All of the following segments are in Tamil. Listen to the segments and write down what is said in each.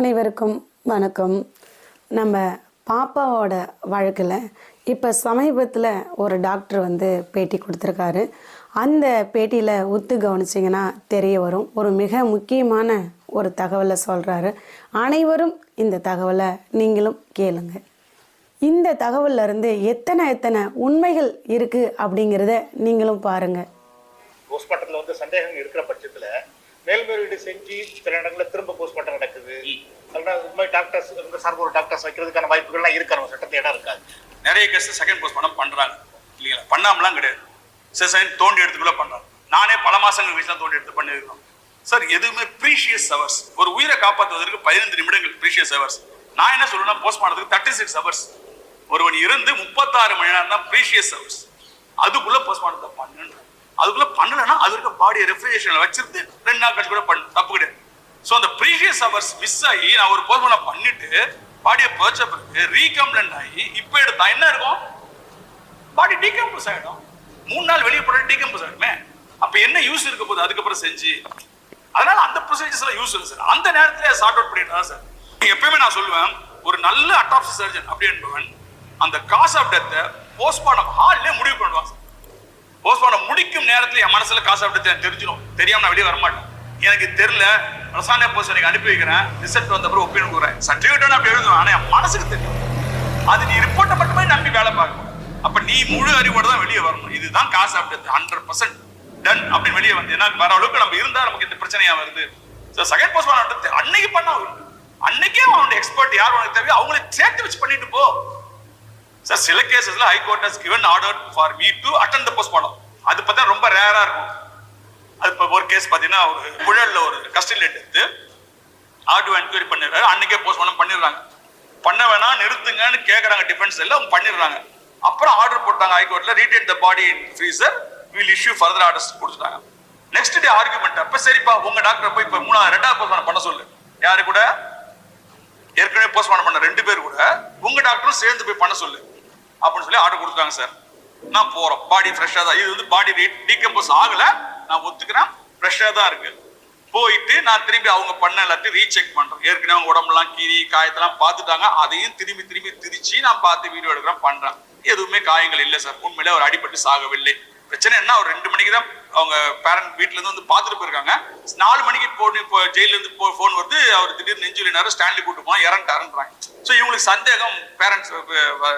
அனைவருக்கும் வணக்கம். நம்ம பாப்பாவோட வழக்கில் இப்போ சமீபத்தில் ஒரு டாக்டர் வந்து பேட்டி கொடுத்துருக்காரு. அந்த பேட்டியில் ஒத்து கவனிச்சிங்கன்னா தெரிய வரும். ஒரு மிக முக்கியமான ஒரு தகவலை சொல்கிறாரு அனைவரும் இந்த தகவலை நீங்களும் கேளுங்க. இந்த தகவல்ல இருந்து எத்தனை எத்தனை உண்மைகள் இருக்குது அப்படிங்கிறத நீங்களும் பாருங்கள் போஸ்ட்மார்ட்டம்ல வந்து சந்தேகம் இருக்கிற பட்சத்தில் மேல்முறையீடு செஞ்சு சில இடங்கள்ல திரும்ப போஸ்ட்மார்ட்டம் நடக்குது. அதனால உண்மை டாக்டர்ஸ் உங்க சார்பு ஒரு டாக்டர்ஸ் வைக்கிறதுக்கான வாய்ப்புகள்லாம் இருக்கு. நம்ம சட்டத்தை இடம் இருக்காது. நிறைய கேஸ் செகண்ட் போஸ்ட்மார்ட்டம் பண்றாங்க. இல்லைங்களா பண்ணாமலாம் கிடையாது. சார் சார் தோண்டி எடுத்துக்குள்ள பண்றாங்க. நானே பல மாசங்கள் கழிச்சு தான் தோண்டி எடுத்து பண்ணியிருக்கோம். சார் எதுவுமே ப்ரீஷியஸ் ஹவர்ஸ் ஒரு உயிரை காப்பாற்றுவதற்கு பதினைந்து நிமிடங்கள் ப்ரீஷியஸ் ஹவர்ஸ் நான் என்ன சொல்றேன்னா போஸ்ட்மார்ட்டத்துக்கு தேர்ட்டி சிக்ஸ் ஹவர்ஸ் ஒருவன் இருந்து முப்பத்தாறு மணி நேரம் தான் ப்ரீஷியஸ் ஹவர்ஸ் அதுக்குள்ள போஸ்ட்மார்ட்டத்தை பண்ணுன்னு அதுக்குள்ள பண்ணலைன்னா அது இருக்க பாடியை ரெஃப்ரிஜரேஷன்ல வச்சிருந்து ரெண்டு நாள் கழிச்சு கூட பண்ண தப்பு கிடையாது. ஸோ அந்த ப்ரீவியஸ் அவர்ஸ் மிஸ் ஆகி நான் ஒரு போஸ்ட்மார்ட்டம் பண்ணிட்டு பாடியை புதைச்ச பிறகு ரீகம்ப்ளண்ட் ஆகி இப்போ எடுத்தா என்ன இருக்கும்? பாடி டீகம்போஸ் ஆகிடும் மூணு நாள் வெளியே போட டீகம்போஸ் ஆகிடுமே அப்போ என்ன யூஸ் இருக்க போகுது? அதுக்கப்புறம் செஞ்சு. அதனால அந்த ப்ரொசீஜர்ஸ்லாம் யூஸ் இல்லை சார் அந்த நேரத்தில் சார்ட் அவுட் பண்ணிட்டு சார் எப்பயுமே நான் சொல்லுவேன் ஒரு நல்ல அட்டாப்சி சர்ஜன் அப்படி என்பவன் அந்த காஸ் ஆஃப் டெத்தை போஸ்ட்மார்டம் ஹால்லே முடிவு பண்ணுவான் சார் போஸ்ட்மார்டம் முடிக்கும் நேரத்தில் என் மனசில் காசு அப்படி தெரிஞ்சிடும் தெரியாமல் நான் வெளியே வரமாட்டேன். எனக்கு தெரியல ரசாயன போஸ்ட் எனக்கு அனுப்பி வைக்கிறேன்? ரிசல்ட் வந்த அப்புறம் ஒப்பீடு கொடுக்குறேன் சர்டிஃபிகேட் அப்படி எழுதுவேன் ஆனால் என் மனசுக்கு தெரியும். அது நீ ரிப்போர்ட்டை மட்டுமே நம்பி வேலை பார்க்கணும். அப்போ நீ முழு அறிவோட தான் வெளியே வரணும். இதுதான் காசு அப்படி ஹண்ட்ரட் பர்சன்ட் டன் அப்படின்னு வெளியே வந்து. ஏன்னா வர அளவுக்கு நம்ம இருந்தால் நமக்கு இந்த பிரச்சனையாக வருது. ஸோ செகண்ட் போஸ்ட் பண்ண அன்னைக்கு பண்ண அன்னைக்கே அவனுடைய எக்ஸ்பர்ட் யார் உனக்கு தேவையோ அவங்களை சேர்த்து வச்சு பண்ணிட்டு போ. சார் சில கேசஸ்ல high court has given order for me to attend the postmortem அது பார்த்தா ரொம்ப ரேரா இருக்கும். அது இப்போ ஒரு கேஸ் பார்த்தீங்கன்னா ஒரு குழல்ல ஒரு கஸ்டடியில் எடுத்து ஆர்டிஓ என்கொயரி பண்ணிடுறாரு. அன்னைக்கே போஸ்ட்மார்டம் பண்ணிடுறாங்க. பண்ண வேணாம் நிறுத்துங்கன்னு கேட்குறாங்க டிஃபென்ஸ் எல்லாம் அவங்க பண்ணிடுறாங்க. அப்புறம் ஆர்டர் போட்டாங்க ஹைகோர்ட்ல retain the body in freezer will issue further orders கொடுத்துட்டாங்க. நெக்ஸ்ட் டே ஆர்குமெண்ட் அப்ப சரிப்பா உங்க டாக்டர் போய் இப்போ மூணாவது ரெண்டாவது போஸ்ட்மார்டம் பண்ண சொல்லு. யாரு கூட? ஏற்கனவே போஸ்ட்மார்டம் பண்ண ரெண்டு பேர் கூட உங்க டாக்டரும் சேர்ந்து போய் பண்ண சொல்லு. அப்படின்னு சொல்லி ஆர்டர் கொடுத்தாங்க சார் நான் போறோம். பாடி ஃப்ரெஷ்ஷாக தான். இது வந்து பாடி டீகம்போஸ் ஆகல. நான் ஒத்துக்கிறேன். ஃப்ரெஷ்ஷாக தான் இருக்கு. போயிட்டு நான் திரும்பி அவங்க பண்ண எல்லாத்தையும் ரீசெக் பண்றேன் ஏற்கனவே அவங்க உடம்புலாம் கீறி காயத்தெல்லாம் பார்த்துட்டாங்க. அதையும் திரும்பி திரும்பி திரிச்சு நான் பார்த்து வீடியோ எடுக்கிறேன் பண்றேன். எதுவுமே காயங்கள் இல்லை சார் உண்மையிலே அவர் அடிபட்டு சாகவில்லை. பிரச்சனை என்ன? ஒரு ரெண்டு மணிக்கு தான் அவங்க பேரண்ட் வீட்டுல இருந்து வந்து பார்த்துட்டு போயிருக்காங்க. நாலு மணிக்கு போன் இப்போ ஜெயில இருந்து ஃபோன் வருது. அவர் திடீர்னு நெஞ்சுலினாரு நேரம் ஸ்டான்லி கூட்டு போனா இறந்துட்டாருன்றாங்க. ஸோ இவங்களுக்கு சந்தேகம் பேரண்ட்ஸ்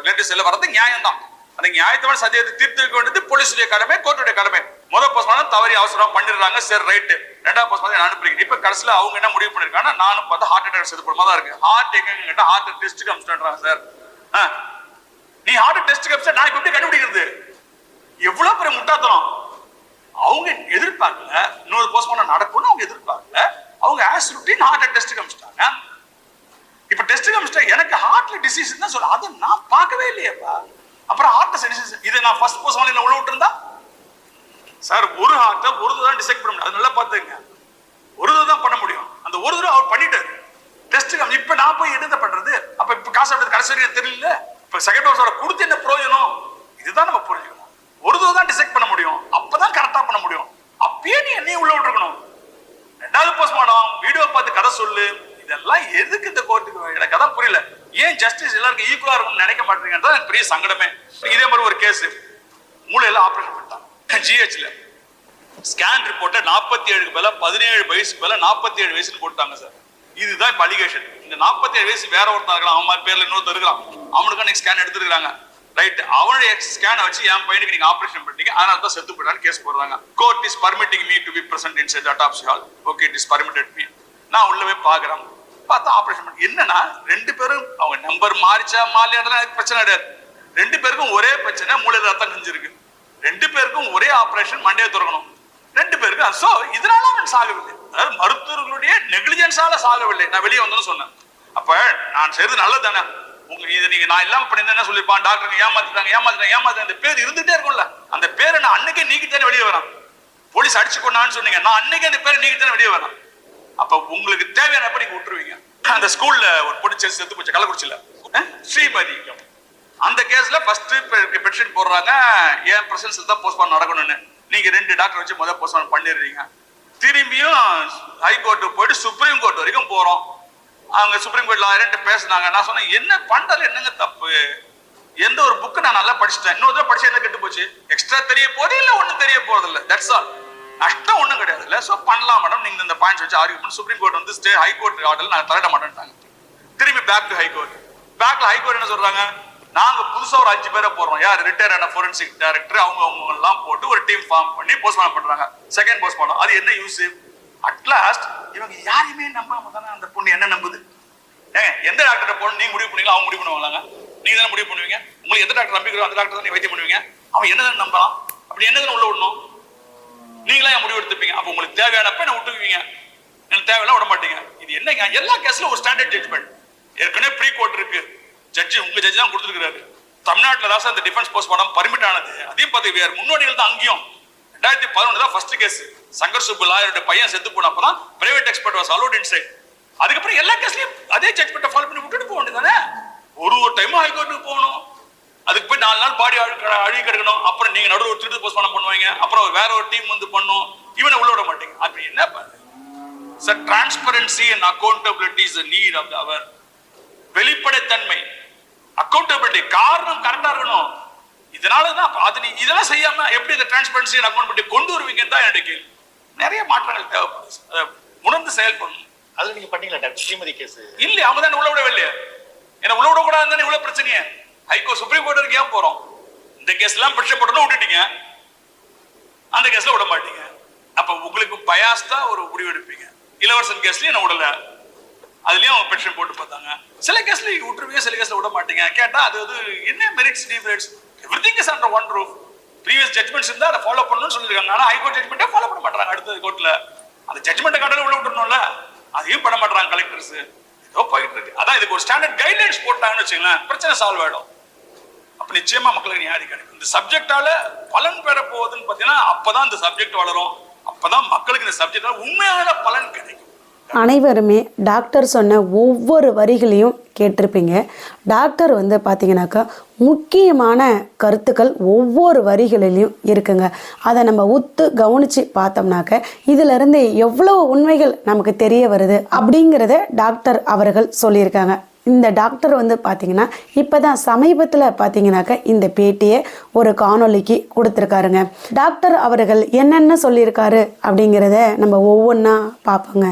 ரிலேட்டிவ்ஸ் எல்லாம் வரது நியாயம் தான். அந்த நியாயத்தோட சந்தேகத்தை தீர்த்து வைக்க வேண்டியது போலீஸுடைய கடமை கோர்ட்டுடைய கடமை. முதல் போஸ்ட்மார்டம் தவறி அவசரம் பண்ணிடுறாங்க சரி ரைட்டு ரெண்டாவது போஸ்ட்மார்டம் நான் அனுப்புறீங்க இப்போ கடைசியில் அவங்க என்ன முடிவு பண்ணிருக்காங்கன்னா நானும் பார்த்தா ஹார்ட் அட்டாக் செது போடுமா தான் இருக்கு. ஹார்ட் எங்க கேட்டால் ஹார்ட் டெஸ்ட்டுக்கு அமிச்சிட்டாங்க சார் ஆ? நீ ஹார்ட் டெஸ்ட்டுக்கு அமிச்சா நான் எப்படி கண்டுபிடிக்கிறது? எவ்வளவு பெரிய முட்டாத்தனம் அவங்க எதிர்பார்க்கல இன்னொரு போஸ்ட்மார்டம் நடக்கும்னு அவங்க எதிர்பார்க்கல. அவங்க ஆஸ் ருட்டீன் ஹார்ட் டெஸ்ட் காமிச்சிட்டாங்க இப்ப டெஸ்ட் காமிச்சிட்டா எனக்கு ஹார்ட்ல டிசீஸ் தான் சொல்ல. அதை நான் பார்க்கவே இல்லையேப்பா. அப்புறம் ஹார்ட் டிசீஸ் இதை நான் ஃபர்ஸ்ட் போஸ்ட்மார்ட்டம் உள்ள விட்டுருந்தா? சார் ஒரு ஹார்ட்டை ஒரு தான் டிசைட் பண்ண முடியும் அது நல்லா பார்த்துங்க ஒரு தான் பண்ண முடியும். அந்த ஒரு தடவை அவர் பண்ணிட்டாரு. டெஸ்ட் இப்ப நான் போய் எடுத்த பண்றது? அப்ப இப்ப காசு எடுத்து கடைசி வரைக்கும் தெரியல. இப்ப செகண்ட் டோஸோட கொடுத்து என்ன பிரயோஜனம்? இதுதான் நம்ம புரிஞ்சுக்கணும். ஒரு தடவை தான் டிசெக்ட் பண்ண முடியும். அப்பதான் கரெக்டா பண்ண முடியும். அப்பயே நீ என்னையும் உள்ள விட்டுருக்கணும். ரெண்டாவது போஸ்ட் மாடம் வீடியோ பார்த்து கதை சொல்லு. இதெல்லாம் எதுக்கு இந்த கோர்ட்டுக்கு எனக்கு அதான் புரியல. ஏன் ஜஸ்டிஸ் எல்லாருக்கும் ஈக்குவலா இருக்கும்னு நினைக்க மாட்டேங்கிறது எனக்கு பெரிய சங்கடமே. இதே மாதிரி ஒரு கேஸ் மூளையில ஆபரேஷன் பண்ணிட்டாங்க ஜிஹெச்ல ஸ்கேன் ரிப்போர்ட்டை நாற்பத்தி ஏழுக்கு மேல பதினேழு வயசுக்கு மேல நாற்பத்தி ஏழு வயசுன்னு போட்டாங்க சார் இதுதான் இப்ப அலிகேஷன் இந்த நாற்பத்தி ஏழு வயசு வேற ஒருத்தன் இருக்கலாம் அவன் மாதிரி பேர்ல இன்னொருத்தர் இருக்கலாம் அவனுக்கு அன்னைக்கு ஸ்கேன் எடுத்துருக்காங்க ரைட் அவனுடைய ஸ்கேனை வச்சு என் பையனுக்கு நீங்க ஆபரேஷன் பண்ணீங்க அதனால தான் செத்து போயிடான்னு கேஸ் போடுறாங்க. Court is permitting me to be present in said autopsy hall okay it is permitted me நான் உள்ளவே போய் பாக்குறேன் பார்த்தா ஆபரேஷன் பண்ணி என்னன்னா ரெண்டு பேரும் அவங்க நம்பர் மாறிச்சா மாலையாடலாம் எனக்கு பிரச்சனை கிடையாது. ரெண்டு பேருக்கும் ஒரே பிரச்சனை மூளையில ரத்தம் செஞ்சிருக்கு ரெண்டு பேருக்கும் ஒரே ஆபரேஷன் மண்டையை திறக்கணும். ரெண்டு பேருக்கும் சோ இதனால அவன் சாகவில்லை. அதாவது மருத்துவர்களுடைய நெக்லிஜென்ஸால சாகவில்லை. நான் வெளியே வந்தோன்னு சொன்னேன். அப்ப நான் செய்யறது நல்லது தானே உங்களுக்கு இது நீங்க நான் எல்லாம் பண்ணி என்ன சொல்லிருப்பான் டாக்டர் ஏமாத்திட்டாங்க ஏமாத்திட்டாங்க ஏமாத்த அந்த பேர் இருந்துட்டே இருக்கும்ல. அந்த பேரை நான் அன்னைக்கே நீக்கிட்டே வெளியே வரேன். போலீஸ் அடிச்சு கொண்டான்னு சொன்னீங்க. நான் அன்னைக்கே அந்த பேரை நீக்கிட்டே வெளியே வரேன். அப்ப உங்களுக்கு தேவையான நீங்க விட்டுருவீங்க? அந்த ஸ்கூல்ல ஒரு பொண்ணு செத்து போச்சு கள்ளக்குறிச்சியில. ஸ்ரீமதி அந்த கேஸ்ல ஃபர்ஸ்ட் பெட்டிஷன் போடுறாங்க. என் பிரசன்ஸ் தான் போஸ்ட்மார்ட்டம் நடக்கணும்னு. நீங்க ரெண்டு டாக்டர் வச்சு முதல் போஸ்ட்மார்ட்டம் பண்ணிடுறீங்க. திரும்பியும் ஹைகோர்ட்டு போயிட்டு சுப்ரீம் கோர்ட் வரைக்கும் போறோம். அவங்க சுப்ரீம் கோர்ட்ல லாயர்ன்ட்டு பேசினாங்க. நான் சொன்னேன் என்ன பண்றது? என்னங்க தப்பு? எந்த ஒரு புக்கு நான் நல்லா படிச்சிட்டேன். இன்னொரு தடவை படிச்சு என்ன கெட்டு போச்சு? எக்ஸ்ட்ரா தெரிய போதே இல்ல ஒண்ணும் தெரிய போறது இல்ல? தட்ஸ் ஆல் நஷ்டம் ஒண்ணும் கிடையாது. இல்ல சோ பண்ணலாம் மேடம் நீங்க இந்த பாயிண்ட்ஸ் வச்சு ஆர்கியூ பண்ணி. சுப்ரீம் கோர்ட் வந்து ஸ்டே ஹை கோர்ட் ஆர்டர் நான் தலையிட மாட்டேன்ட்டாங்க திரும்பி பேக் டு ஹை கோர்ட் பேக்ல ஹை கோர்ட் என்ன சொல்றாங்க? நாங்க புதுசா ஒரு அஞ்சு பேரை போறோம் யார்? ரிட்டையர் ஆன ஃபோரன்சிக் டைரக்டர் அவங்க அவங்க எல்லாம் போட்டு ஒரு டீம் ஃபார்ம் பண்ணி போஸ்ட்மார்ட்டம் பண்றாங்க. செகண்ட் போஸ்ட்மார்ட்டம் அது என்ன யூஸ் அட்லாஸ்ட் இவங்க யாரையுமே நம்பாம தானே அந்த பொண்ணு என்ன நம்புது? ஏங்க எந்த டாக்டர் போகணும் நீங்க முடிவு பண்ணீங்களா? அவங்க முடிவு பண்ணுவாங்களாங்க? நீங்க தானே முடிவு பண்ணுவீங்க? உங்களுக்கு எந்த டாக்டர் நம்பிக்கிறோம் அந்த டாக்டர் தான் வைத்தியம் பண்ணுவீங்க? அவன் என்னதான் நம்பலாம் அப்படி என்னதான் உள்ள விடணும்? நீங்களா என் முடிவு எடுத்துப்பீங்க. அப்ப உங்களுக்கு தேவையானப்ப என்ன விட்டுக்குவீங்க. எனக்கு தேவையில்ல விட மாட்டீங்க. இது என்னங்க? எல்லா கேஸ்ல ஒரு ஸ்டாண்டர்ட் ஜட்மெண்ட் ஏற்கனவே ப்ரீ கோர்ட் இருக்கு. ஜட்ஜி உங்க ஜட்ஜி தான் கொடுத்துருக்காரு தமிழ்நாட்டில் தான் அந்த இந்த டிஃபென்ஸ் போஸ்ட் படம் பர்மிட் ஆனது. அதையும் பார்த்து வேறு முன்னோடிகள் தான் அங்கேயும். ரெண்டாயிரத்தி பதினொன்று தான் ஃபர்ஸ்ட் கேஸ் சங்கர் சுப்பு லாயரோட பையன் செத்து போனப்பதான் private expert was allowed inside. அதுக்கப்புறம் எல்லா கேஸ்லயும் அதே ஜட்மெண்ட்டை ஃபாலோ பண்ணி விட்டுட்டு போக வேண்டியதானே ஒரு ஒரு டைமும் ஹைகோர்ட்டுக்கு போகணும். அதுக்கு போய் நாலு நாள் பாடி அழுகி கிடக்கணும். அப்புறம் நீங்க நடுவில் ஒரு திருட்டு போஸ்ட்மார்ட்டம் பண்ணுவீங்க அப்புறம் வேற ஒரு டீம் வந்து பண்ணும். இவனை உள்ள விட மாட்டீங்க. அப்படி என்ன sir transparency and accountability is need of hour வெளிப்படைத்தன்மை அக்கௌண்டபிலிட்டி காரணம் கரெக்டா இருக்கணும். இதனால தான் அது நீ இதெல்லாம் செய்யாம எப்படி இந்த டிரான்ஸ்பரன்சி அண்ட் அக்கௌண்டபிலிட்டி கொண்டு வருவீங்கன்னு தான் என்னுடைய கேள்வி. நிறைய மாற்றங்கள் தேவைப்படுது அதை உணர்ந்து செயல்படணும். அதுல நீங்க பண்ணீங்களா டாக்டர்? ஸ்ரீமதி கேஸ் இல்ல அவங்க தான் உள்ள விடவே இல்லையா என்ன உள்ள விடக்கூடாதுன்னு இவ்வளவு பிரச்சனையே. ஹைகோர்ட் சுப்ரீம் கோர்ட் வரைக்கும் ஏன் போறோம்? இந்த கேஸ் எல்லாம் பிரச்சனை விட்டுட்டீங்க. அந்த கேஸ்ல விட மாட்டீங்க. அப்ப உங்களுக்கு பயாஸ்டா ஒரு முடிவு எடுப்பீங்க இளவரசன் கேஸ்லயும் என்ன விடல. அதுலயும் அவங்க பெட்டிஷன் போட்டு பார்த்தாங்க. சில கேஸ்ல விட்டுருவீங்க சில கேஸ்ல விட மாட்டீங்க. கேட்டா அது வந்து என்ன merits demerits everything is under one roof previous judgements இருந்தா அதை ஃபாலோ பண்ணணும்னு சொல்லிருக்காங்க ஆனா ஹைகோர்ட் ஜட்மெண்ட்டே ஃபாலோ பண்ண மாட்டாங்க அடுத்த கோர்ட்ல அந்த ஜட்மெண்ட்டை காட்டாலும் உள்ள விட்டுறணும்ல அதையும் பண்ண மாட்டாங்க கலெக்டர்ஸ் ஏதோ போயிட்டு இருக்கு. அதான் இதுக்கு ஒரு ஸ்டாண்டர்ட் கைட்லைன்ஸ் போட்டாங்கன்னு வச்சுங்களேன் பிரச்சனை சால்வ் ஆயிடும். அப்ப நிச்சயமா மக்களுக்கு நியாயம் கிடைக்கும். இந்த சப்ஜெக்டால பலன் பெற போகுதுன்னு பாத்தீங்கன்னா அப்பதான் இந்த சப்ஜெக்ட் வளரும். அப்பதான் மக்களுக்கு இந்த சப்ஜெக்டால உண்மையான பலன் கிடைக்கும். அனைவருமே டாக்டர் சொன்ன ஒவ்வொரு வரிகளையும் கேட்டிருப்பீங்க. டாக்டர் வந்து பார்த்தீங்கன்னாக்கா முக்கியமான கருத்துக்கள் ஒவ்வொரு வரிகளிலையும் இருக்குங்க. அதை நம்ம உத்து கவனித்து பார்த்தோம்னாக்க இதிலிருந்து எவ்வளோ உண்மைகள் நமக்கு தெரிய வருது அப்படிங்கிறத டாக்டர் அவர்கள் சொல்லியிருக்காங்க. இந்த டாக்டர் வந்து பார்த்தீங்கன்னா இப்போ தான் சமீபத்தில் பார்த்தீங்கன்னாக்க இந்த பேட்டியை ஒரு காணொளிக்கு கொடுத்துருக்காருங்க. டாக்டர் அவர்கள் என்னென்ன சொல்லியிருக்காரு அப்படிங்கிறத நம்ம ஒவ்வொன்றா பார்ப்போங்க.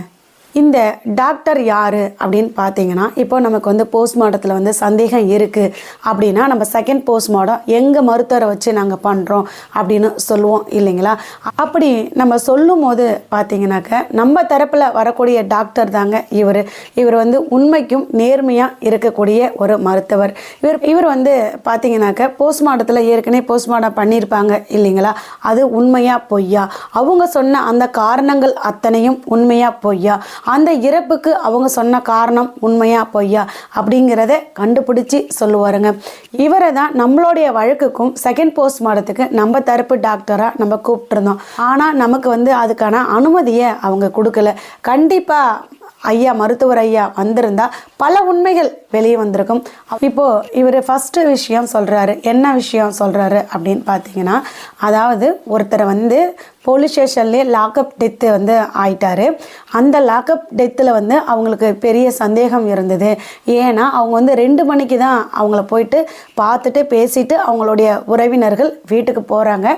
இந்த டாக்டர் யார் அப்படின்னு பார்த்தீங்கன்னா இப்போ நமக்கு வந்து போஸ்ட்மார்ட்டத்தில் வந்து சந்தேகம் இருக்குது அப்படின்னா நம்ம செகண்ட் போஸ்ட்மார்ட்டம் எங்கள் மருத்துவரை வச்சு நாங்கள் பண்ணுறோம் அப்படின்னு சொல்லுவோம் இல்லைங்களா? அப்படி நம்ம சொல்லும் போது பார்த்தீங்கன்னாக்க நம்ம தரப்பில் வரக்கூடிய டாக்டர் தாங்க இவர். இவர் வந்து உண்மைக்கும் நேர்மையாக இருக்கக்கூடிய ஒரு மருத்துவர். இவர் இவர் வந்து பார்த்தீங்கன்னாக்க போஸ்ட்மார்ட்டத்தில் ஏற்கனவே போஸ்ட்மார்ட்டம் பண்ணியிருப்பாங்க இல்லைங்களா? அது உண்மையா பொய்யா? அவங்க சொன்ன அந்த காரணங்கள் அத்தனையும் உண்மையா பொய்யா? அந்த இறப்புக்கு அவங்க சொன்ன காரணம் உண்மையா பொய்யா அப்படிங்கிறத கண்டுபிடிச்சி சொல்லுவாருங்க. இவரை தான் நம்மளுடைய வழக்குக்கும் செகண்ட் போஸ்ட்மார்ட்டத்துக்கு நம்ம தரப்பு டாக்டராக நம்ம கூப்பிட்டுருந்தோம். ஆனால் நமக்கு வந்து அதுக்கான அனுமதியை அவங்க கொடுக்கல. கண்டிப்பாக ஐயா மருத்துவர் ஐயா வந்திருந்தா பல உண்மைகள் வெளியே வந்திருக்கும். இப்போது இவர் ஃபஸ்ட்டு விஷயம் சொல்கிறாரு என்ன விஷயம் சொல்கிறாரு அப்படின்னு பார்த்தீங்கன்னா அதாவது ஒருத்தரை வந்து போலீஸ் ஸ்டேஷன்லேயே லாக்அப் டெத்து வந்து ஆயிட்டாரு. அந்த லாக்அப் டெத்தில் வந்து அவங்களுக்கு பெரிய சந்தேகம் இருந்தது. ஏன்னா அவங்க வந்து ரெண்டு மணிக்கு தான் அவங்கள போயிட்டு பார்த்துட்டு பேசிட்டு அவங்களுடைய உறவினர்கள் வீட்டுக்கு போகிறாங்க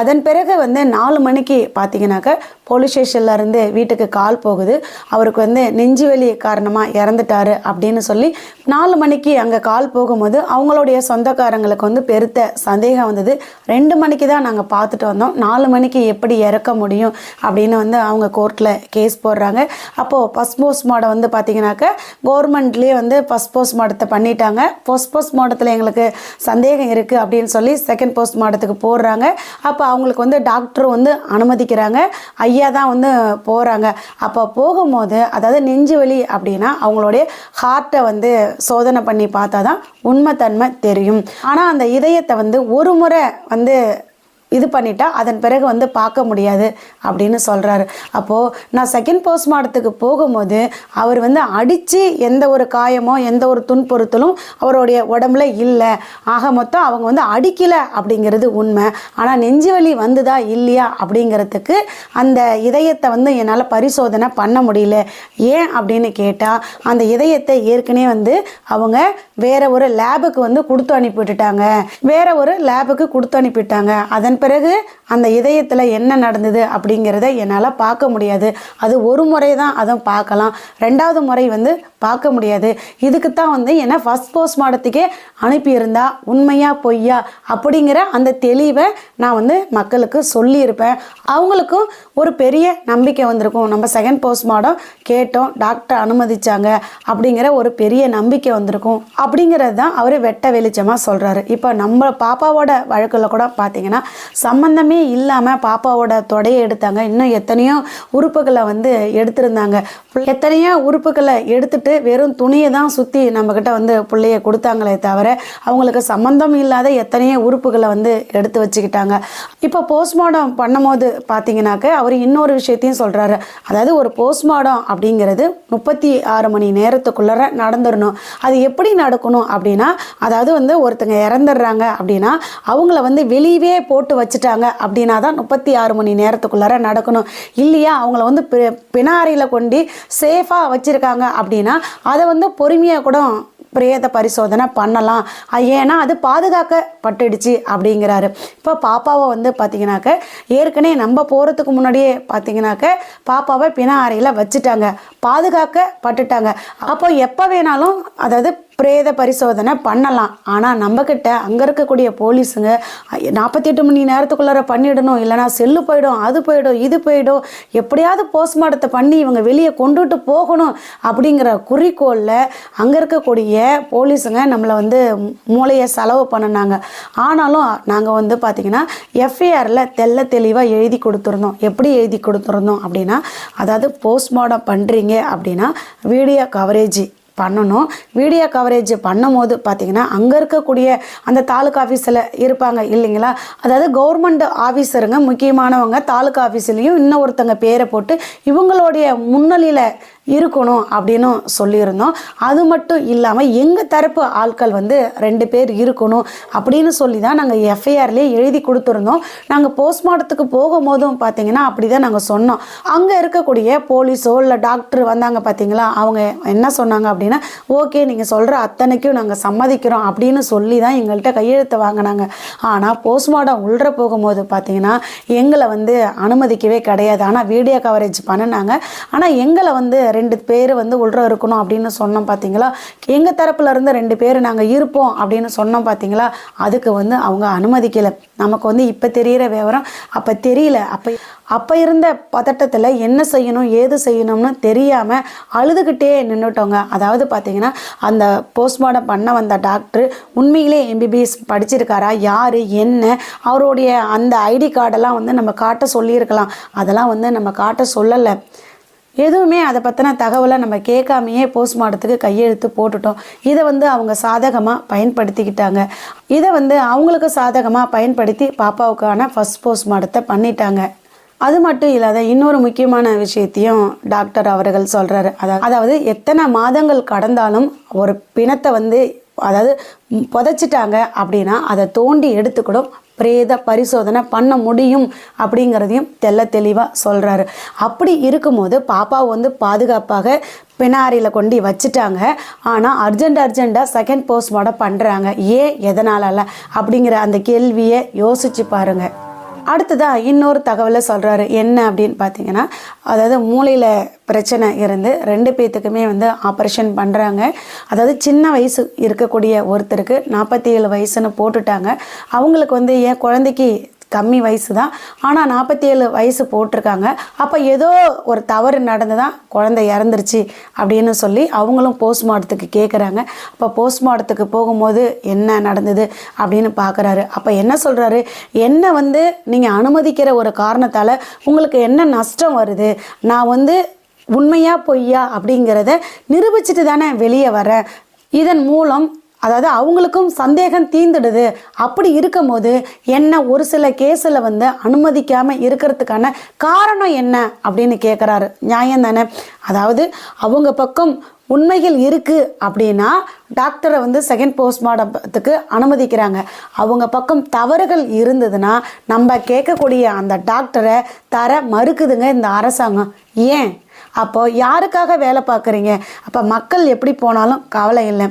அதன் பிறகு வந்து நாலு மணிக்கு பார்த்தீங்கன்னாக்க போலீஸ் ஸ்டேஷன்லேருந்து வீட்டுக்கு கால் போகுது. அவருக்கு வந்து நெஞ்சு வலி காரணமாக இறந்துட்டாரு அப்படின்னு சொல்லி நாலு மணிக்கு அங்கே கால் போகும்போது அவங்களுடைய சொந்தக்காரங்களுக்கு வந்து பெருத்த சந்தேகம் வந்தது. ரெண்டு மணிக்கு தான் நாங்கள் பார்த்துட்டு வந்தோம். நாலு மணிக்கு எப்படி எப்படி இறக்க முடியும் அப்படின்னு வந்து அவங்க கோர்ட்டில் கேஸ் போடுறாங்க. அப்போது ஃபஸ்ட் போஸ்ட் வந்து பார்த்தீங்கன்னாக்க கவர்மெண்ட்லேயே வந்து ஃபஸ்ட் போஸ்ட் மாடத்தை பண்ணிட்டாங்க. ஃபஸ்ட் போஸ்ட் மாடத்தில் எங்களுக்கு சந்தேகம் இருக்குது அப்படின்னு சொல்லி செகண்ட் போஸ்ட் மாடத்துக்கு போடுறாங்க. அப்போ அவங்களுக்கு வந்து டாக்டர் வந்து அனுமதிக்கிறாங்க. ஐயா தான் வந்து போகிறாங்க அப்போ போகும்போது அதாவது நெஞ்சு வலி அப்படின்னா அவங்களுடைய ஹார்ட்டை வந்து சோதனை பண்ணி பார்த்தா தான் உண்மைத்தன்மை தெரியும். ஆனால் அந்த இதயத்தை வந்து ஒரு முறை வந்து இது பண்ணிட்டா அதன் பிறகு வந்து பார்க்க முடியாது அப்படின்னு சொல்கிறாரு அப்போது நான் செகண்ட் போஸ்ட்மார்ட்டத்துக்கு போகும்போது அவர் வந்து அடித்து எந்த ஒரு காயமோ எந்த ஒரு துன்புறுத்தலும் அவருடைய உடம்புல இல்லை. ஆக மொத்தம் அவங்க வந்து அடிக்கலை அப்படிங்கிறது உண்மை. ஆனால் நெஞ்சு வலி வந்துதா இல்லையா அப்படிங்கிறதுக்கு அந்த இதயத்தை வந்து என்னால் பரிசோதனை பண்ண முடியல. ஏன் அப்படின்னு கேட்டால் அந்த இதயத்தை ஏற்கனவே வந்து அவங்க வேற ஒரு லேபுக்கு வந்து கொடுத்து அனுப்பிவிட்டுட்டாங்க. வேற ஒரு லேபுக்கு கொடுத்து அனுப்பிவிட்டாங்க. அதன் பிறகு அந்த இதயத்தில் என்ன நடந்தது அப்படிங்கிறத என்னால் பார்க்க முடியாது. அது ஒரு முறை தான் அதை பார்க்கலாம். ரெண்டாவது முறை வந்து பார்க்க முடியாது. இதுக்கு தான் வந்து என்னை ஃபஸ்ட் போஸ்ட்மார்ட்டத்துக்கே அனுப்பியிருந்தா உண்மையா பொய்யா அப்படிங்கிற அந்த தெளிவை நான் வந்து மக்களுக்கு சொல்லியிருப்பேன். அவங்களுக்கும் ஒரு பெரிய நம்பிக்கை வந்திருக்கும். நம்ம செகண்ட் போஸ்ட்மார்ட்டம் கேட்டோம் டாக்டர் அனுமதிச்சாங்க அப்படிங்கிற ஒரு பெரிய நம்பிக்கை வந்திருக்கும். அப்படிங்கிறது தான் அவர் வெட்ட வெளிச்சமாக சொல்கிறாரு இப்போ நம்ம பாப்பாவோட வழக்கில் கூட பார்த்தீங்கன்னா சம்மந்தமே இல்லாமல் பாப்பாவோட தொடையை எடுத்தாங்க. இன்னும் எத்தனையோ உறுப்புகளை வந்து எடுத்திருந்தாங்க. எத்தனையோ உறுப்புகளை எடுத்துட்டு வெறும் துணியை தான் சுற்றி நம்மக்கிட்ட வந்து பிள்ளைய கொடுத்தாங்களே தவிர அவங்களுக்கு சம்மந்தம் இல்லாத எத்தனையோ உறுப்புகளை வந்து எடுத்து வச்சுக்கிட்டாங்க. இப்போ போஸ்ட்மார்ட்டம் பண்ணும்போது பார்த்தீங்கன்னாக்க அவர் இன்னொரு விஷயத்தையும் சொல்கிறாரு அதாவது ஒரு போஸ்ட்மார்ட்டம் அப்படிங்கிறது முப்பத்தி ஆறு மணி நேரத்துக்குள்ளே நடந்துடணும் அது எப்படி நடக்கணும் அப்படின்னா அதாவது வந்து ஒருத்தங்க இறந்துடுறாங்க அப்படின்னா அவங்கள வந்து வெளியவே போட்டு வச்சுட்டாங்க அப்படின்னா தான் முப்பத்தி ஆறு மணி நேரத்துக்குள்ளார நடக்கணும். இல்லையா? அவங்கள வந்து பி- பினாரியில் கொண்டு சேஃபாக வச்சுருக்காங்க அப்படின்னா அதை வந்து பொறுமையாக கூட பிரேத பரிசோதனை பண்ணலாம். அது ஏன்னா அது பாதுகாக்கப்பட்டுடுச்சு அப்படிங்கிறாரு. இப்போ பாப்பாவை வந்து பார்த்தீங்கன்னாக்க ஏற்கனவே நம்ம போகிறதுக்கு முன்னாடியே பார்த்தீங்கன்னாக்க பாப்பாவை பிண அறையில் வச்சுட்டாங்க. பாதுகாக்கப்பட்டுட்டாங்க. அப்போ எப்போ வேணாலும் அதாவது பிரேத பரிசோதனை பண்ணலாம். ஆனால் நம்மக்கிட்ட அங்கே இருக்கக்கூடிய போலீஸுங்க நாற்பத்தி எட்டு மணி நேரத்துக்குள்ளார பண்ணிடணும். இல்லைனா செல்லு போயிடும் அது போயிடும் இது போயிடும். எப்படியாவது போஸ்ட்மார்ட்டத்தை பண்ணி இவங்க வெளியே கொண்டுட்டு போகணும் அப்படிங்கிற குறிக்கோளில் அங்கே இருக்கக்கூடிய போலீஸுங்க நம்மளை வந்து மூளையை செலவு பண்ணினாங்க. ஆனாலும் நாங்கள் வந்து பார்த்திங்கன்னா எஃப்ஐஆரில் தெள்ள தெளிவாக எழுதி கொடுத்துருந்தோம். எப்படி எழுதி கொடுத்துருந்தோம் அப்படின்னா அதாவது போஸ்ட்மார்ட்டம் பண்ணுறீங்க அப்படின்னா வீடியோ கவரேஜ் பண்ணணும். வீடியோ கவரேஜ் பண்ணும்போது பார்த்தீங்கன்னா அங்கே இருக்கக்கூடிய அந்த தாலுக்கா ஆஃபீஸில் இருப்பாங்க இல்லைங்களா? அதாவது கவர்மெண்ட் ஆஃபீஸருங்க முக்கியமானவங்க தாலுக்கா ஆஃபீஸ்லேயும் இன்னும் ஒருத்தங்க பேரை போட்டு இவங்களுடைய முன்னணியில் இருக்கணும் அப்படின்னு சொல்லியிருந்தோம். அது மட்டும் இல்லாமல் எங்கள் தரப்பு ஆட்கள் வந்து ரெண்டு பேர் இருக்கணும் அப்படின்னு சொல்லி தான் நாங்கள் எஃப்ஐஆர்லேயே எழுதி கொடுத்துருந்தோம். நாங்கள் போஸ்ட்மார்ட்டத்துக்கு போகும்போதும் பார்த்தீங்கன்னா அப்படி தான் நாங்கள் சொன்னோம். அங்கே இருக்கக்கூடிய போலீஸோ இல்லை டாக்டர் வந்தாங்க பார்த்தீங்களா அவங்க என்ன சொன்னாங்க அப்படின்னா ஓகே நீங்கள் சொல்கிற அத்தனைக்கும் நாங்கள் சம்மதிக்கிறோம் அப்படின்னு சொல்லி தான் எங்கள்கிட்ட கையெழுத்து வாங்கினாங்க. ஆனால் போஸ்ட்மார்ட்டம் உள்ற போகும்போது பார்த்தீங்கன்னா எங்களை வந்து அனுமதிக்கவே கிடையாது. ஆனால் வீடியோ கவரேஜ் பண்ணினாங்க. ஆனால் எங்களை வந்து ரெண்டு பேர் வந்து உள்ற இருக்கணும் அப்படின்னு சொன்னோம் பார்த்தீங்களா எங்கள் தரப்புல இருந்து ரெண்டு பேர் நாங்கள் இருப்போம் அப்படின்னு சொன்னோம் பார்த்தீங்களா அதுக்கு வந்து அவங்க அனுமதிக்கலை. நமக்கு வந்து இப்போ தெரிகிற விவரம் அப்போ தெரியல. அப்போ அப்போ இருந்த பதட்டத்தில் என்ன செய்யணும் ஏது செய்யணும்னு தெரியாமல் அழுதுகிட்டே நின்றுட்டோங்க அதாவது பார்த்தீங்கன்னா அந்த போஸ்ட்மார்ட்டம் பண்ண வந்த டாக்டர் உண்மையிலே எம்பிபிஎஸ் படிச்சிருக்காரா? யார்? என்ன? அவருடைய அந்த ஐடி கார்டெல்லாம் வந்து நம்ம காட்ட சொல்லியிருக்கலாம். அதெல்லாம் வந்து நம்ம காட்ட சொல்லலை. எதுவுமே அதை பற்றின தகவலை நம்ம கேட்காமையே போஸ்ட்மார்ட்டத்துக்கு கையெழுத்து போட்டுட்டோம். இதை வந்து அவங்க சாதகமாக பயன்படுத்திக்கிட்டாங்க. இதை வந்து அவங்களுக்கு சாதகமாக பயன்படுத்தி பாப்பாவுக்கான ஃபஸ்ட் போஸ்ட்மார்ட்டத்தை பண்ணிட்டாங்க. அது மட்டும் இல்லாத இன்னொரு முக்கியமான விஷயத்தையும் டாக்டர் அவர்கள் சொல்கிறாரு அதாவது அதாவது எத்தனை மாதங்கள் கடந்தாலும் ஒரு பிணத்தை வந்து அதாவது புதைச்சிட்டாங்க அப்படின்னா அதை தோண்டி எடுத்துக்கூட பிரேத பரிசோதனை பண்ண முடியும் அப்படிங்கிறதையும் தெள்ள தெளிவாக சொல்கிறாரு அப்படி இருக்கும்போது பாப்பா வந்து பாதுகாப்பாக பினாரியில் கொண்டு வச்சுட்டாங்க. ஆனால் அர்ஜென்ட் அர்ஜெண்ட்டாக செகண்ட் போஸ்ட்மார்ட்டம் பண்ணுறாங்க ஏன்? எதனால அப்படிங்கிற அந்த கேள்வியை யோசிச்சு பாருங்கள் அடுத்ததாக இன்னொரு தகவலை சொல்கிறாரு என்ன அப்படின்னு பார்த்தீங்கன்னா அதாவது மூளையில் பிரச்சனை இருந்து ரெண்டு பேர்த்துக்குமே வந்து ஆப்ரேஷன் பண்ணுறாங்க அதாவது சின்ன வயசு இருக்கக்கூடிய ஒருத்தருக்கு நாற்பத்தி ஏழு வயசுன்னு போட்டுட்டாங்க. அவங்களுக்கு வந்து என் குழந்தைக்கு கம்மி வயசு தான். ஆனால் நாற்பத்தி ஏழு வயசு போட்டிருக்காங்க. அப்போ ஏதோ ஒரு தவறு நடந்து தான் குழந்தை இறந்துருச்சு அப்படின்னு சொல்லி அவங்களும் போஸ்ட்மார்ட்டத்துக்கு கேட்குறாங்க அப்போ போஸ்ட்மார்ட்டத்துக்கு போகும்போது என்ன நடந்தது அப்படின்னு பார்க்குறாரு அப்போ என்ன சொல்கிறாரு என்ன வந்து நீங்கள் அனுமதிக்கிற ஒரு காரணத்தால் உங்களுக்கு என்ன நஷ்டம் வருது? நான் வந்து உண்மையா பொய்யா அப்படிங்கிறத நிரூபிச்சுட்டு தானே வெளியே வரேன் இதன் மூலம் அதாவது அவங்களுக்கும் சந்தேகம் தீந்துடுது. அப்படி இருக்கும்போது என்ன ஒரு சில கேஸில் வந்து அனுமதிக்காமல் இருக்கிறதுக்கான காரணம் என்ன அப்படின்னு கேட்குறாரு நியாயம் தானே? அதாவது அவங்க பக்கம் உண்மைகள் இருக்குது அப்படின்னா டாக்டரை வந்து செகண்ட் போஸ்ட்மார்ட்டத்துக்கு அனுமதிக்கிறாங்க. அவங்க பக்கம் தவறுகள் இருந்ததுன்னா நம்ம கேட்கக்கூடிய அந்த டாக்டரை தர மறுக்குதுங்க இந்த அரசாங்கம். ஏன்? அப்போ யாருக்காக வேலை பார்க்குறீங்க? அப்போ மக்கள் எப்படி போனாலும் கவலை இல்லை.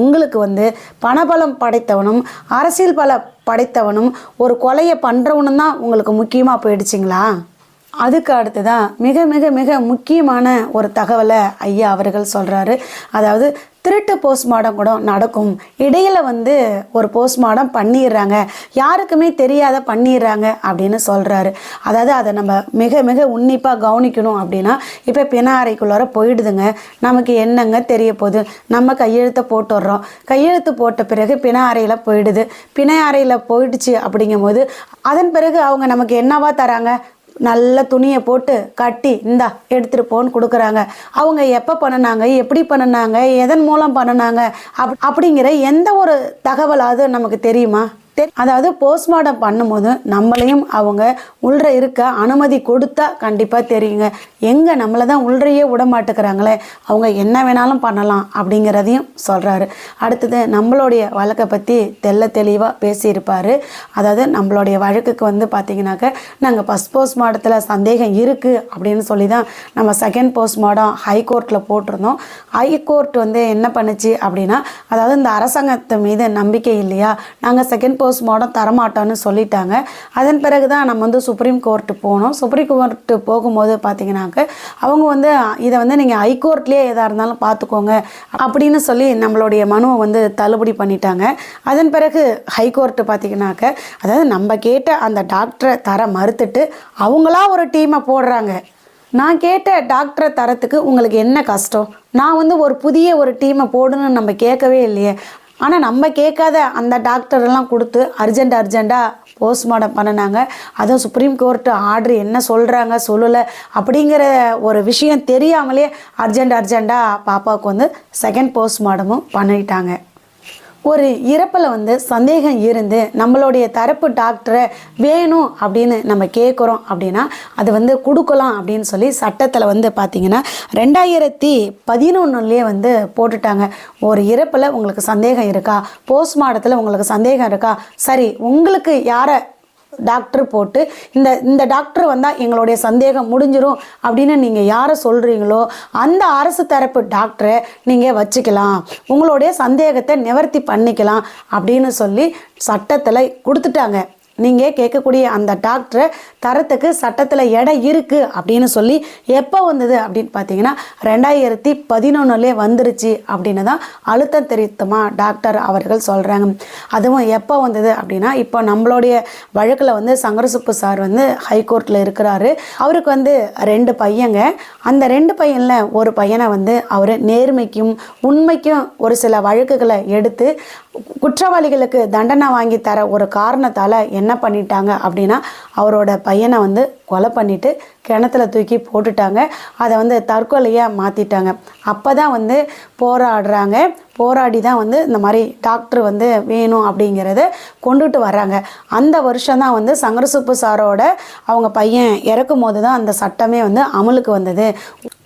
உங்களுக்கு வந்து பணபலம் படைத்தவனும் அரசியல் பல படைத்தவனும் ஒரு கொலையை பண்ணுறவனும் தான் உங்களுக்கு முக்கியமாக போயிடுச்சிங்களா? அதுக்கு அடுத்ததான் மிக மிக மிக முக்கியமான ஒரு தகவலை ஐயா அவர்கள் சொல்கிறாரு அதாவது திருட்டு போஸ்ட்மார்டம் கூட நடக்கும். இடையில் வந்து ஒரு போஸ்ட்மார்டம் பண்ணிடுறாங்க. யாருக்குமே தெரியாத பண்ணிடுறாங்க அப்படின்னு சொல்கிறாரு அதாவது அதை நம்ம மிக மிக உன்னிப்பாக கவனிக்கணும் அப்படின்னா இப்போ பிண அறைக்குள்ளார போயிடுதுங்க. நமக்கு என்னங்க தெரிய போகுது நம்ம கையெழுத்தை போட்டுடுறோம். கையெழுத்து போட்ட பிறகு பிண அறையில் போயிடுது. பிண அறையில் போயிடுச்சு அப்படிங்கும்போது அதன் பிறகு அவங்க நமக்கு என்னவா தராங்க? நல்ல துணியை போட்டு கட்டி இந்தா எடுத்துகிட்டு போன்னு கொடுக்குறாங்க. அவங்க எப்போ பண்ணுனாங்க எப்படி பண்ணுனாங்க எதன் மூலம் பண்ணினாங்க அப் அப்படிங்கிற எந்த ஒரு தகவலாவது நமக்கு தெரியுமா? தெ- அதாவது போஸ்ட்மார்ட்டம் பண்ணும்போது நம்மளையும் அவங்க உள்ற இருக்க அனுமதி கொடுத்தா கண்டிப்பாக தெரியுங்க. எங்கே நம்மளை தான் உள்றையே விட மாட்டேங்கிறாங்களே அவங்க என்ன வேணாலும் பண்ணலாம் அப்படிங்கிறதையும் சொல்கிறாரு அடுத்தது நம்மளுடைய வழக்கை பற்றி தெள்ள தெளிவாக பேசியிருப்பார். அதாவது நம்மளுடைய வழக்குக்கு வந்து பார்த்திங்கனாக்க நாங்கள் ஃபஸ்ட் போஸ்ட்மார்ட்டத்தில் சந்தேகம் இருக்குது அப்படின்னு சொல்லி தான் நம்ம செகண்ட் போஸ்ட்மார்ட்டம் ஹைகோர்ட்டில் போட்டிருந்தோம். ஹைகோர்ட் வந்து என்ன பண்ணுச்சு அப்படின்னா அதாவது இந்த அரசாங்கத்து மீது நம்பிக்கை இல்லையா? நாங்கள் செகண்ட் போஸ்ட்மார்ட்டம் தரமாட்டோன்னு சொல்லிட்டாங்க. அதன் பிறகு தான் நம்ம வந்து சுப்ரீம் கோர்ட்டு போனோம். சுப்ரீம் கோர்ட்டு போகும்போது பார்த்தீங்கன்னாக்க அவங்க வந்து இதை வந்து நீங்கள் ஹைகோர்ட்லேயே எதாக இருந்தாலும் பார்த்துக்கோங்க அப்படின்னு சொல்லி நம்மளுடைய மனுவை வந்து தள்ளுபடி பண்ணிட்டாங்க. அதன் பிறகு ஹைகோர்ட்டு பார்த்தீங்கன்னாக்க அதாவது நம்ம கேட்ட அந்த டாக்டரை தர மறுத்துட்டு அவங்களா ஒரு டீமை போடுறாங்க. நான் கேட்ட டாக்டரை தரத்துக்கு உங்களுக்கு என்ன கஷ்டம்? நான் வந்து ஒரு புதிய ஒரு டீமை போடணும்னு நம்ம கேட்கவே இல்லையே. ஆனால் நம்ம கேட்காத அந்த டாக்டர் எல்லாம் கொடுத்து அர்ஜெண்ட் அர்ஜெண்ட்டாக போஸ்ட்மார்ட்டம் பண்ணினாங்க. அதுவும் சுப்ரீம் கோர்ட்டு ஆர்டர் என்ன சொல்கிறாங்க சொல்லலை அப்படிங்கிற ஒரு விஷயம் தெரியாமலே அர்ஜென்ட் அர்ஜெண்ட்டாக பாப்பாவுக்கு வந்து செகண்ட் போஸ்ட்மார்ட்டமும் பண்ணிட்டாங்க. ஒரு இறப்பில் வந்து சந்தேகம் இருந்து நம்மளுடைய தரப்பு டாக்டரை வேணும் அப்படின்னு நம்ம கேட்குறோம் அப்படின்னா அது வந்து கொடுக்கலாம் அப்படின்னு சொல்லி சட்டத்தில் வந்து பார்த்திங்கன்னா ரெண்டாயிரத்தி பதினொன்றுலேயே வந்து போட்டுட்டாங்க. ஒரு இறப்பில் உங்களுக்கு சந்தேகம் இருக்கா? போஸ்ட்மார்ட்டத்தில் உங்களுக்கு சந்தேகம் இருக்கா? சரி உங்களுக்கு யாரை டாக்டர் போட்டு இந்த இந்த டாக்டர் வந்தால் எங்களுடைய சந்தேகம் முடிஞ்சிடும் அப்படின்னு நீங்கள் யாரை சொல்கிறீங்களோ அந்த அரசு தரப்பு டாக்டரை நீங்கள் வச்சுக்கலாம். உங்களுடைய சந்தேகத்தை நிவர்த்தி பண்ணிக்கலாம் அப்படின்னு சொல்லி சட்டத்தில் கொடுத்துட்டாங்க. நீங்கள் கேட்கக்கூடிய அந்த டாக்டரை தரத்துக்கு சட்டத்தில் இடம் இருக்குது அப்படின்னு சொல்லி எப்போ வந்தது அப்படின்னு பார்த்தீங்கன்னா ரெண்டாயிரத்தி பதினொன்றுலேயே வந்துருச்சு அப்படின்னு தான் அழுத்தம் தெரிவித்தமாக டாக்டர் அவர்கள் சொல்கிறாங்க அதுவும் எப்போ வந்தது அப்படின்னா இப்போ நம்மளுடைய வழக்கில் வந்து சங்கரசுப்பு சார் வந்து ஹைகோர்ட்டில் இருக்கிறாரு. அவருக்கு வந்து ரெண்டு பையங்க. அந்த ரெண்டு பையனில் ஒரு பையனை வந்து அவர் நேர்மைக்கும் உண்மைக்கும் ஒரு சில வழக்குகளை எடுத்து குற்றவாளிகளுக்கு தண்டனை வாங்கி தர ஒரு காரணத்தால் என்ன பண்ணிட்டாங்க அப்படின்னா அவரோட பையனை வந்து கொலை பண்ணிவிட்டு கிணத்துல தூக்கி போட்டுட்டாங்க. அதை வந்து தற்கொலையாக மாற்றிட்டாங்க அப்போ தான் வந்து போராடுறாங்க. போராடி தான் வந்து இந்த மாதிரி டாக்டர் வந்து வேணும் அப்படிங்கிறத கொண்டுட்டு வர்றாங்க. அந்த வருஷம் தான் வந்து சங்கரசுப்பு சாரோட அவங்க பையன் இறக்கும் போது தான் அந்த சட்டமே வந்து அமலுக்கு வந்தது.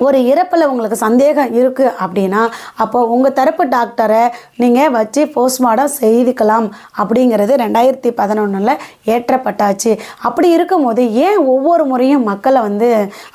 ஒரு இறப்பில் உங்களுக்கு சந்தேகம் இருக்குது அப்படின்னா அப்போ உங்கள் தரப்பு டாக்டரை நீங்கள் வச்சு போஸ்ட்மார்ட்டம் செய்துக்கலாம் அப்படிங்கிறது ரெண்டாயிரத்தி பதினொன்றில் ஏற்றப்பட்டாச்சு. அப்படி இருக்கும்போது ஏன் ஒவ்வொரு முறையும் மக்களை வந்து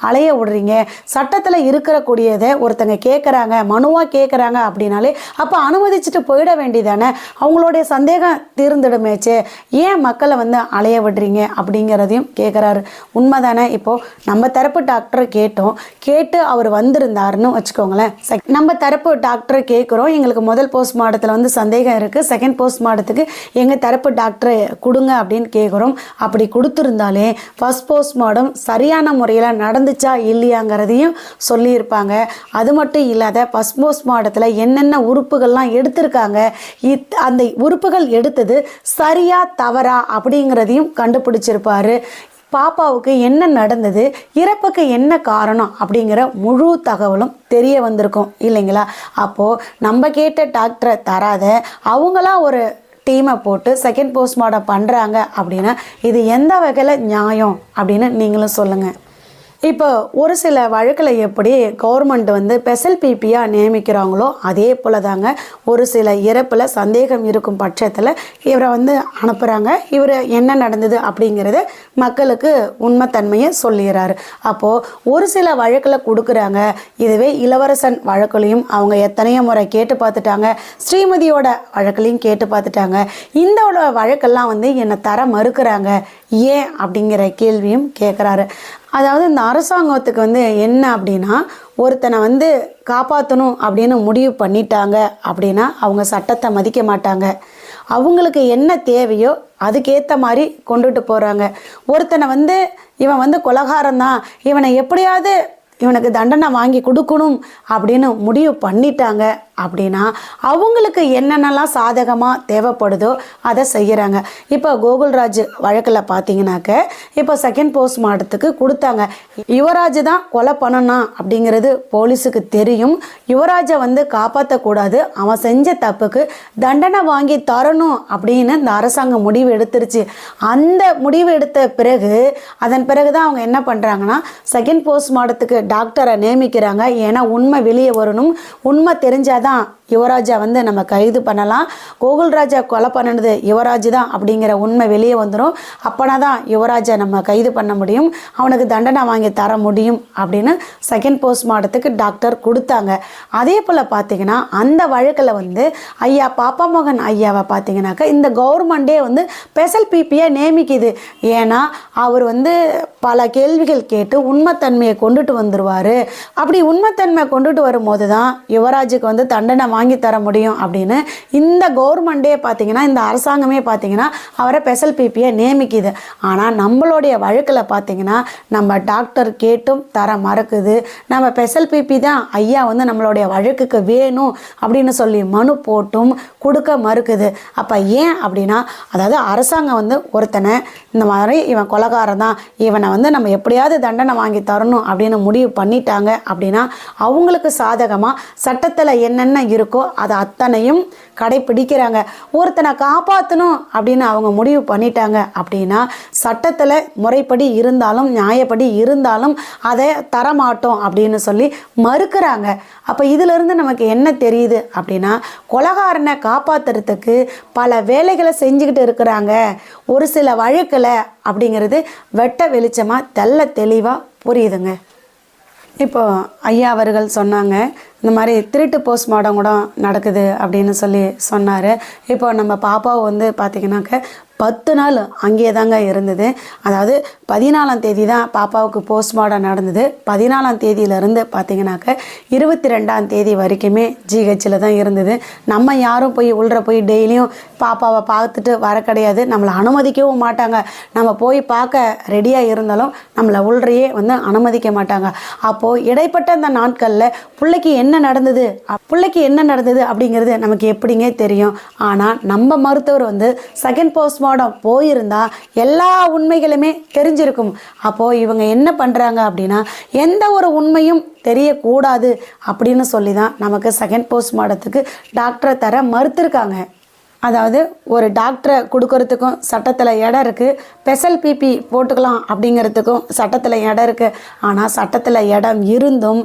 அலைய விடுறீங்க? சட்டத்தில் இருக்கிறக்கூடியதை ஒருத்தங்க கேட்குறாங்க மனுவாக கேட்குறாங்க அப்படின்னாலே அப்போ அனுமதிச்சுட்டு போயிட வேண்டியதானே? அவங்களுடைய சந்தேகம் தீர்ந்துடுமேச்சே. ஏன் மக்களை வந்து அலைய விடுறீங்க அப்படிங்கிறதையும் கேட்குறாரு உண்மைதானே? இப்போது நம்ம தரப்பு டாக்டரை கேட்டோம். கேட்டு அவர் வந்திருந்தாருன்னு வச்சுக்கோங்களேன். நம்ம தரப்பு டாக்டரை கேட்குறோம் எங்களுக்கு முதல் போஸ்ட்மார்ட்டத்தில் வந்து சந்தேகம் இருக்குது செகண்ட் போஸ்ட்மார்ட்டத்துக்கு எங்கள் தரப்பு டாக்டரை கொடுங்க அப்படின்னு கேட்குறோம் அப்படி கொடுத்துருந்தாலே ஃபர்ஸ்ட் போஸ்ட்மார்ட்டம் சரியான முறையில் நடந்துச்சா இல்லையாங்கிறதையும் சொல்லியிருப்பாங்க. அது மட்டும் இல்லாத ஃபர்ஸ்ட் போஸ்ட்மார்ட்டத்தில் என்னென்ன உறுப்புகள்லாம் எடுத்திருக்காங்க? இத் அந்த உறுப்புகள் எடுத்தது சரியா தவறா அப்படிங்கிறதையும் கண்டுபிடிச்சிருப்பாரு. பாப்பாவுக்கு என்ன நடந்தது இறப்புக்கு என்ன காரணம் அப்படிங்கிற முழு தகவலும் தெரிய வந்திருக்கும் இல்லைங்களா? அப்போது நம்ம கேட்ட டாக்டரை தராத அவங்களா ஒரு டீமை போட்டு செகண்ட் போஸ்ட்மார்ட்டம் பண்ணுறாங்க அப்படின்னா இது எந்த வகையில் நியாயம் அப்படின்னு நீங்களும் சொல்லுங்கள் இப்போ ஒரு சில வழக்கில் எப்படி கவர்மெண்ட் வந்து ஸ்பெஷல் பிபியாக நியமிக்கிறாங்களோ அதே போல் தாங்க ஒரு சில இறப்பில் சந்தேகம் இருக்கும் பட்சத்தில் இவரை வந்து அனுப்புகிறாங்க இவர் என்ன நடந்தது அப்படிங்கிறத மக்களுக்கு உண்மைத்தன்மையை சொல்லிடுறாரு. அப்போது ஒரு சில வழக்கில் கொடுக்குறாங்க. இதுவே இளவரசன் வழக்குலையும் அவங்க எத்தனையோ முறை கேட்டு பார்த்துட்டாங்க. ஸ்ரீமதியோட வழக்குலையும் கேட்டு பார்த்துட்டாங்க. இந்த வழக்கெல்லாம் வந்து என்னை தர மறுக்கிறாங்க. ஏன் அப்படிங்கிற கேள்வியும் கேட்குறாரு அதாவது இந்த அரசாங்கத்துக்கு வந்து என்ன அப்படின்னா ஒருத்தனை வந்து காப்பாற்றணும் அப்படின்னு முடிவு பண்ணிட்டாங்க அப்படின்னா அவங்க சட்டத்தை மதிக்க மாட்டாங்க. அவங்களுக்கு என்ன தேவையோ அதுக்கேற்ற மாதிரி கொண்டுட்டு போகிறாங்க ஒருத்தனை வந்து இவன் வந்து கொலகாரந்தான். இவனை எப்படியாவது இவனுக்கு தண்டனை வாங்கி கொடுக்கணும் அப்படின்னு முடிவு பண்ணிட்டாங்க. அப்படின்னா அவங்களுக்கு என்னென்னலாம் சாதகமாக தேவைப்படுதோ அதை செய்கிறாங்க இப்போ கோகுல்ராஜ் வழக்கில் பார்த்தீங்கன்னாக்க இப்போ செகண்ட் போஸ்ட்மார்ட்டத்துக்கு கொடுத்தாங்க. யுவராஜ் தான் கொலை பண்ணணும் அப்படிங்கிறது போலீஸுக்கு தெரியும். யுவராஜை வந்து காப்பாற்றக்கூடாது அவன் செஞ்ச தப்புக்கு தண்டனை வாங்கி தரணும் அப்படின்னு இந்த அரசாங்கம் முடிவு எடுத்துருச்சு. அந்த முடிவு எடுத்த பிறகு அதன் பிறகு தான் அவங்க என்ன பண்ணுறாங்கன்னா செகண்ட் போஸ்ட்மார்ட்டத்துக்கு டாக்டரை நியமிக்கிறாங்க. ஏன்னா உண்மை வெளியே வரணும். உண்மை தெரிஞ்சாதான் した。யுவராஜா வந்து நம்ம கைது பண்ணலாம். கோகுல்ராஜா கொலை பண்ணினது யுவராஜ் தான் அப்படிங்கிற உண்மை வெளியே வந்துடும் அப்போனா தான் யுவராஜை நம்ம கைது பண்ண முடியும். அவனுக்கு தண்டனை வாங்கி தர முடியும் அப்படின்னு செகண்ட் போஸ்ட்மார்ட்டத்துக்கு டாக்டர் கொடுத்தாங்க. அதே போல் பார்த்தீங்கன்னா அந்த வழக்கில் வந்து ஐயா பாப்பா மோகன் ஐயாவை பார்த்தீங்கன்னாக்கா இந்த கவர்மெண்டே வந்து ஸ்பெஷல் பிபியை நியமிக்குது. ஏன்னா அவர் வந்து பல கேள்விகள் கேட்டு உண்மைத்தன்மையை கொண்டுட்டு வந்துடுவார் அப்படி உண்மைத்தன்மை கொண்டுட்டு வரும்போது தான் யுவராஜுக்கு வந்து தண்டனை வாங்கி தர முடியும் அப்படின்னு இந்த கவர்மெண்டே பார்த்தீங்கன்னா இந்த அரசாங்கமே பார்த்தீங்கன்னா அவரை ஸ்பெஷல் பிபியை நியமிக்குது. ஆனால் நம்மளுடைய வழக்கில் பார்த்தீங்கன்னா நம்ம டாக்டர் கேட்டும் தர மறக்குது. நம்ம ஸ்பெஷல் பிபி தான் ஐயா வந்து நம்மளுடைய வழக்குக்கு வேணும் அப்படின்னு சொல்லி மனு போட்டும் கொடுக்க மறுக்குது. அப்போ ஏன் அப்படின்னா அதாவது அரசாங்கம் வந்து ஒருத்தனை இந்த மாதிரி இவன் கொலகாரம் தான் இவனை வந்து நம்ம எப்படியாவது தண்டனை வாங்கி தரணும் அப்படின்னு முடிவு பண்ணிட்டாங்க அப்படின்னா அவங்களுக்கு சாதகமாக சட்டத்தில் என்னென்ன இருக்கும் இருக்கோ அதை அத்தனையும் கடைப்பிடிக்கிறாங்க. ஒருத்தனை காப்பாற்றணும் அப்படின்னு அவங்க முடிவு பண்ணிட்டாங்க அப்படின்னா சட்டத்தில் முறைப்படி இருந்தாலும் நியாயப்படி இருந்தாலும் அதை தரமாட்டோம் அப்படின்னு சொல்லி மறுக்கிறாங்க. அப்போ இதிலிருந்து நமக்கு என்ன தெரியுது அப்படின்னா கொலகாரனை காப்பாற்றுறதுக்கு பல வேலைகளை செஞ்சுக்கிட்டு இருக்கிறாங்க. ஒரு சில வழக்கில் அப்படிங்கிறது வெட்ட வெளிச்சமாக தெள்ள தெளிவாக புரியுதுங்க. இப்போ ஐயா அவர்கள் சொன்னாங்க இந்த மாதிரி திருட்டு போஸ்ட்மார்ட்டம் கூட நடக்குது அப்படின்னு சொல்லி சொன்னார். இப்போ நம்ம பாப்பாவை வந்து பார்த்திங்கனாக்க பத்து நாள் அங்கேயே தாங்க இருந்தது. அதாவது பதினாலாம் தேதி தான் பாப்பாவுக்கு போஸ்ட்மார்ட்டம் நடந்தது. பதினாலாம் தேதியிலேருந்து பார்த்தீங்கன்னாக்க இருபத்தி ரெண்டாம் தேதி வரைக்குமே ஜிஹெச்சில் தான் இருந்தது. நம்ம யாரும் போய் உள்ளே போய் டெய்லியும் பாப்பாவை பார்த்துட்டு வர கிடையாது. நம்மளை அனுமதிக்கவும் மாட்டாங்க. நம்ம போய் பார்க்க ரெடியாக இருந்தாலும் நம்மளை உள்ளறையே வந்து அனுமதிக்க மாட்டாங்க. அப்போது இடைப்பட்ட அந்த நாட்களில் பிள்ளைக்கு என்ன நடந்தது? பிள்ளைக்கு என்ன நடந்தது அப்படிங்கிறது நமக்கு எப்படிங்க தெரியும். ஆனால் நம்ம மருத்துவர் வந்து செகண்ட் போஸ்ட்மார்ட்டம் போயிருந்தா எல்லா உண்மைகளுமே தெரிஞ்சிருக்கும். அப்போது இவங்க என்ன பண்ணுறாங்க அப்படின்னா எந்த ஒரு உண்மையும் தெரியக்கூடாது அப்படின்னு சொல்லி தான் நமக்கு செகண்ட் போஸ்ட்மார்ட்டத்துக்கு டாக்டரை தர மறுத்துருக்காங்க. அதாவது ஒரு டாக்டரை கொடுக்கறதுக்கும் சட்டத்தில் இடம் இருக்குது ஸ்பெஷல் பிபி போட்டுக்கலாம் அப்படிங்கிறதுக்கும் சட்டத்தில் இடம் இருக்குது ஆனால் சட்டத்தில் இடம் இருந்தும்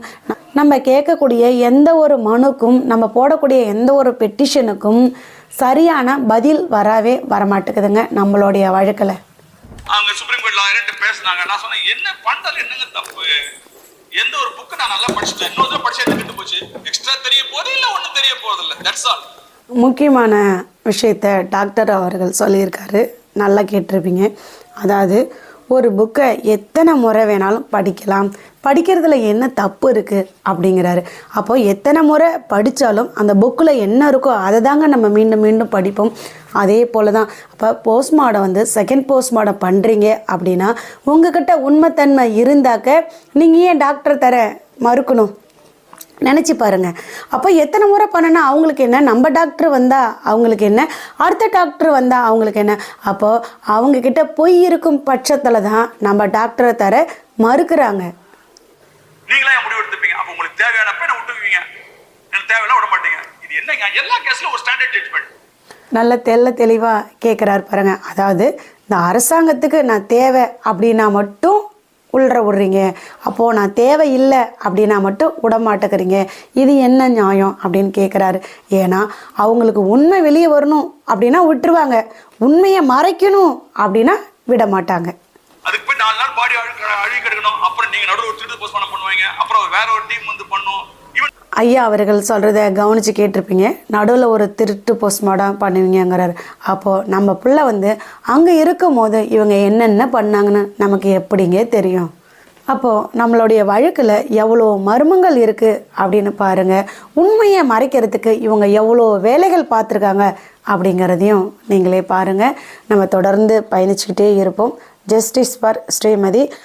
நம்ம கேட்கக்கூடிய எந்த ஒரு மனுக்கும் நம்ம போடக்கூடிய எந்த ஒரு பெட்டிஷனுக்கும் சரியான பதில் வரவே வரமாட்டேங்குதுங்க நம்மளுடைய வழக்கில். அவங்க சுப்ரீம் கோர்ட் லாயர்ட்டு பேசுனாங்க. நான் சொன்னேன் என்ன பண்றது? என்னங்க தப்பு? எந்த ஒரு புக்கு நான் நல்லா படிச்சுட்டேன். இன்னொரு படிச்சு எடுத்துட்டு போச்சு? எக்ஸ்ட்ரா தெரிய போகுது இல்ல ஒண்ணும் தெரிய போறது இல்ல? தட்ஸ் ஆல் முக்கியமான விஷயத்த டாக்டர் அவர்கள் சொல்லியிருக்காரு. நல்லா கேட்டிருப்பீங்க. அதாவது ஒரு புக்கை எத்தனை முறை வேணாலும் படிக்கலாம். படிக்கிறதுல என்ன தப்பு இருக்குது அப்படிங்கிறாரு. அப்போ எத்தனை முறை படித்தாலும் அந்த புக்கில் என்ன இருக்கோ அதை தாங்க நம்ம மீண்டும் மீண்டும் படிப்போம். அதே போல் தான் அப்போ போஸ்ட்மார்டம் வந்து செகண்ட் போஸ்ட்மார்டம் பண்ணுறீங்க அப்படின்னா உங்ககிட்ட உண்மைத்தன்மை இருந்தாக்க நீங்கள் ஏன் டாக்டர் தர மறுக்கணும்? நினச்சி பாருங்க. அப்போ எத்தனை முறை பண்ணனா அவங்களுக்கு என்ன? நம்ம டாக்டர் வந்தா அவங்களுக்கு என்ன? அடுத்த டாக்டர் வந்தா அவங்களுக்கு என்ன? அப்போ அவங்க கிட்ட பொய் இருக்கும் பட்சத்தில் தான் நம்ம டாக்டரை தர மறுக்கிறாங்க. நீங்களா முடிவு எடுத்துப்பீங்க. அப்ப உங்களுக்கு தேவையானப்ப என்ன விட்டுக்குவீங்க எனக்கு தேவையில்ல விட மாட்டீங்க. இது என்னங்க எல்லா கேஸ்லயும் ஒரு ஸ்டாண்டர்ட் ஜட்மெண்ட் நல்ல தெள்ள தெளிவாக கேட்குறாரு பாருங்க. அதாவது இந்த அரசாங்கத்துக்கு நான் தேவை அப்படின்னா மட்டும் உள்ற விடுறீங்க. அப்போது நான் தேவை இல்லை அப்படின்னா மட்டும் விடமாட்டேக்கிறீங்க இது என்ன நியாயம் அப்படின்னு கேட்குறாரு ஏன்னா அவங்களுக்கு உண்மை வெளியே வரணும் அப்படின்னா விட்டுருவாங்க. உண்மையை மறைக்கணும் அப்படின்னா விட மாட்டாங்க அதுக்கு போய் நாலு நாள் பாடி அழுகி அப்புறம் நீங்க நடுவில் ஒரு திருட்டு போஸ்ட்மார்ட்டம் பண்ணுவீங்க. அப்புறம் வேற ஒரு டீம் வந்து பண்ணும். ஐயா அவர்கள் சொல்கிறத கவனித்து கேட்டிருப்பீங்க. நடுவில் ஒரு திருட்டு போஸ்ட்மார்ட்டம் பண்ணுவீங்கங்கிறார். அப்போது நம்ம பிள்ளை வந்து அங்கே இருக்கும் போது இவங்க என்னென்ன பண்ணாங்கன்னு நமக்கு எப்படிங்க தெரியும்? அப்போது நம்மளுடைய வழக்கில் எவ்வளோ மர்மங்கள் இருக்குது அப்படின்னு பாருங்கள் உண்மையை மறைக்கிறதுக்கு இவங்க எவ்வளோ வேலைகள் பார்த்துருக்காங்க அப்படிங்கிறதையும் நீங்களே பாருங்கள் நம்ம தொடர்ந்து பயணிச்சுக்கிட்டே இருப்போம். Justice for Srimathi